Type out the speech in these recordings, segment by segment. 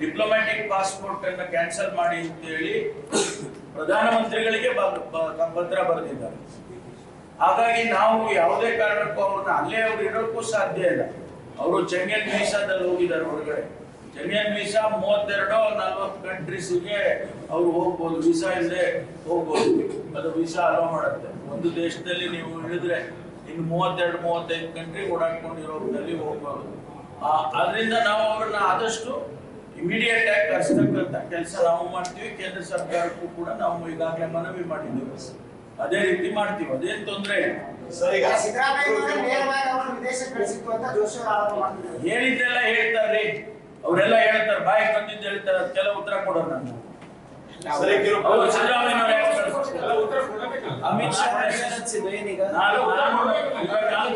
Diplomatic passport ಅನ್ನ cancel ಮಾಡಿ ಅಂತ ಹೇಳಿ ಪ್ರಧಾನಮಂತ್ರಿಗಳಿಗೆ ಪತ್ರ ಬರೆದಿದ್ದಾರೆ. ಹಾಗಾಗಿ ನಾವು ಯಾವುದೇ ಕಾರಣಕ್ಕೂ ಅವ್ರನ್ನ ಅಲ್ಲೇ ಅವ್ರು ಇರೋಕ್ಕೂ ಸಾಧ್ಯ ಇಲ್ಲ. ಅವರು ಚೆಂಗನ್ ವೀಸಾದಲ್ಲಿ ಹೋಗಿದ್ದಾರೆ ಹೊರಗಡೆ. ಚೆಂಗನ್ ವೀಸಾ ಮೂವತ್ತೆರಡು ನಲ್ವತ್ತು ಕಂಟ್ರೀಸ್ಗೆ ಅವ್ರು ಹೋಗ್ಬೋದು ವೀಸಾ ಇಲ್ಲದೆ ಹೋಗ್ಬೋದು. ಅದು ವೀಸಾ ಅಲೋ ಮಾಡುತ್ತೆ. ಒಂದು ದೇಶದಲ್ಲಿ ನೀವು ಇಳಿದ್ರೆ ಇನ್ನು ಮೂವತ್ತೆರಡು ಮೂವತ್ತೈದು ಕಂಟ್ರಿ ಓಡಾಡ್ಕೊಂಡಿರೋದ್ರಲ್ಲಿ ಹೋಗ್ಬಾರ್ದು ಆ, ಅದರಿಂದ ನಾವು ಅವ್ರನ್ನ ಆದಷ್ಟು ಇಮಿಡಿಯೇಟ್ ಆಗಿ ಕರೆಸ್ತಕ್ಕಂಥ ಕೆಲಸ ನಾವು ಮಾಡ್ತೀವಿ ಕೇಂದ್ರ ಸರ್ಕಾರಕ್ಕೂ ಕೂಡ ನಾವು ಈಗಾಗಲೇ ಮನವಿ ಮಾಡಿದ್ದೇವೆ. ಅದೇ ರೀತಿ ಮಾಡ್ತೀವಿ. ಅದೇನು ತೊಂದರೆ ಹೇಳಿದ್ದೆಲ್ಲ ಹೇಳ್ತಾರ್ರಿ. ಅವರೆಲ್ಲ ಹೇಳ್ತಾರೆ. ಬಾಯಿ ಬಂದಿದ್ದು ಹೇಳ್ತಾರೆ. ಅದಕ್ಕೆಲ್ಲ ಉತ್ತರ ಹೌದು, ಸಿದ್ದರಾಮಯ್ಯ? ಅಮಿತ್ ಶಾ ಹಚ್ಚಿದ್ದು ಏನೀಗ?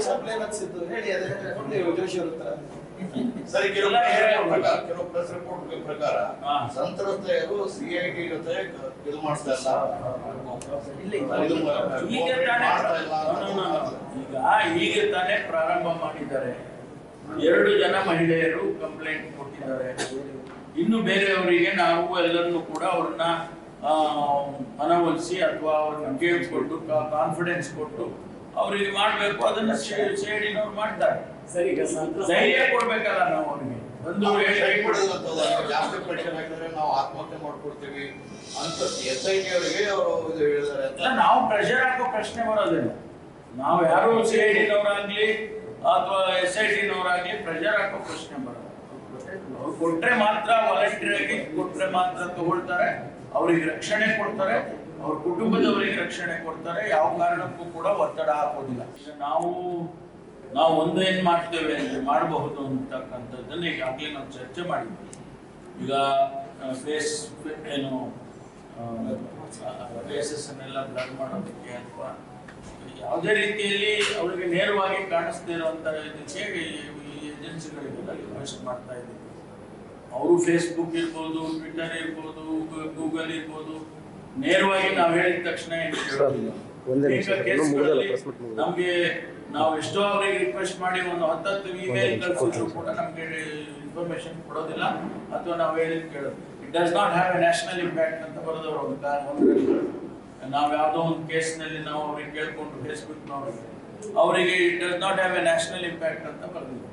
ಸಪ್ಲೈನ್ ಹೇಳಿ ಅದೇ ಕೊಡ್ಲಿ ಜೋಶಿ ಅವ್ರ ಸರಿ ಕೆಲವು ಪ್ರೆಸ್ ರಿಪೋರ್ಟ್ ಪ್ರಕಾರ. ಸಂತ್ರಸ್ತೆಯರು ಸಿಐಟಿ ಜೊತೆ ಇದು ಮಾಡಿಸ್ತಾ ಇಲ್ಲ. ಈಗ ತಾನೇ ಮಾಡ್ತಾ ಇಲ್ಲ. ಈಗ ಈಗ ತಾನೇ ಪ್ರಾರಂಭ ಮಾಡಿದ್ದಾರೆ. ಎರಡು ಜನ ಮಹಿಳೆಯರು ಕಂಪ್ಲೇಂಟ್ ಕೊಟ್ಟಿದ್ದಾರೆ. ಇನ್ನು ಬೇರೆಯವರಿಗೆ ನಾವು ಎಲ್ಲರನ್ನು ಕೂಡ ಅವ್ರನ್ನ ಮನವೊಲಿಸಿ ಅಥವಾ ಅವ್ರನ್ನ ಕೇಳಿಕೊಟ್ಟು ಕಾನ್ಫಿಡೆನ್ಸ್ ಕೊಟ್ಟು ಅವ್ರಿಗೆ ಮಾಡ್ಬೇಕು ಅದನ್ನ ಸೇಡಿನವ್ರು ಮಾಡ್ತಾರೆ. ಸರಿ ಧೈರ್ಯ ಕೊಡ್ಬೇಕಲ್ಲ ನಾವು ಅವ್ರಿಗೆ. ಒಂದು ಜಾಸ್ತಿ ಪ್ರೆಷರ್ ಹಾಕಿದ್ರೆ ನಾವು ಆತ್ಮಹತ್ಯೆ ಮಾಡ್ಕೊಡ್ತೀವಿ ಅಂತ ಎಸ್ ಐ ಟಿ ಅವರಿಗೆ ಅವರು ಇದು ಹೇಳಿದ್ದಾರೆ ಅಂತ. ನಾವು ಪ್ರೆಷರ್ ಹಾಕೋ ಪ್ರಶ್ನೆ ಬರೋದಿಲ್ಲ. ನಾವು ಯಾರು ಸಿ ಐ ಡಿನವರಾಗ್ಲಿ ಅಥವಾ ಎಸ್ ಐ ಟಿನವರಾಗ್ಲಿ ಪ್ರೆಷರ್ ಹಾಕೋ ಪ್ರಶ್ನೆ ಬರೋದು ಕೊಟ್ರೆ ಮಾತ್ರ ವಾಲಂಟಿಯರ್ ಆಗಿ ಕೊಟ್ರೆ ಮಾತ್ರ ತಗೊಳ್ತಾರೆ. ಅವ್ರಿಗೆ ರಕ್ಷಣೆ ಕೊಡ್ತಾರೆ. ಅವ್ರ ಕುಟುಂಬದವರಿಗೆ ರಕ್ಷಣೆ ಕೊಡ್ತಾರೆ. ಯಾವ ಕಾರಣಕ್ಕೂ ಕೂಡ ಒತ್ತಡ ಹಾಕೋದಿಲ್ಲ. ನಾವು ನಾವು ಒಂದು ಏನ್ ಮಾಡ್ತೇವೆ ಅಂದ್ರೆ ಮಾಡಬಹುದು ಅಂತಕ್ಕಂಥದ್ದನ್ನ ಈಗಾಗಲೇ ನಾವು ಚರ್ಚೆ ಮಾಡಿದ್ವಿ. ಈಗ ಫೇಸ್ ಏನು ಫೇಸಸ್ ಅನ್ನೆಲ್ಲ ಬ್ಲರ್ ಮಾಡೋದಕ್ಕೆ ಅಥವಾ ಯಾವುದೇ ರೀತಿಯಲ್ಲಿ ಅವರಿಗೆ ನೇರವಾಗಿ ಕಾಣಿಸ್ತಾ ಇರುವಂತ ಇದಕ್ಕೆ ಈ ಏಜೆನ್ಸಿಗಳಿಗೆಲ್ಲ ಮಾಡ್ತಾ ಇದ್ದೀವಿ. ಅವರು ಫೇಸ್ಬುಕ್ ಇರ್ಬೋದು ಟ್ವಿಟರ್ ಇರ್ಬೋದು ಗೂಗಲ್ ಇರ್ಬೋದು. ನೇರವಾಗಿ ನಾವು ಹೇಳಿದ ತಕ್ಷಣ. ನಮ್ಗೆ ನಾವು ಎಷ್ಟೋ ಅವರಿಗೆ ರಿಕ್ವೆಸ್ಟ್ ಮಾಡಿ ಒಂದು ಹತ್ತತ್ತು ಇಮೇಲ್ ಕಳಿಸಿದ್ರು ಕೂಡ ನಮ್ಗೆ ಇನ್ಫಾರ್ಮೇಶನ್ ಕೊಡೋದಿಲ್ಲ. ಅಥವಾ ನಾವು ಹೇಳಿದ್ ಕೇಳೋದು. It does not have a national impact ಅಂತ ಬರೆದವರು ಒಂದು ಕಾರಣ ನಾವು ಯಾವುದೋ ಒಂದು ಕೇಸ್ನಲ್ಲಿ ನಾವು ಅವ್ರಿಗೆ ಕೇಳ್ಕೊಂಡು ಫೇಸ್ಬುಕ್ ಅವರಿಗೆ it does not have a national impact ಅಂತ ಬರೆದಿದ್ರು.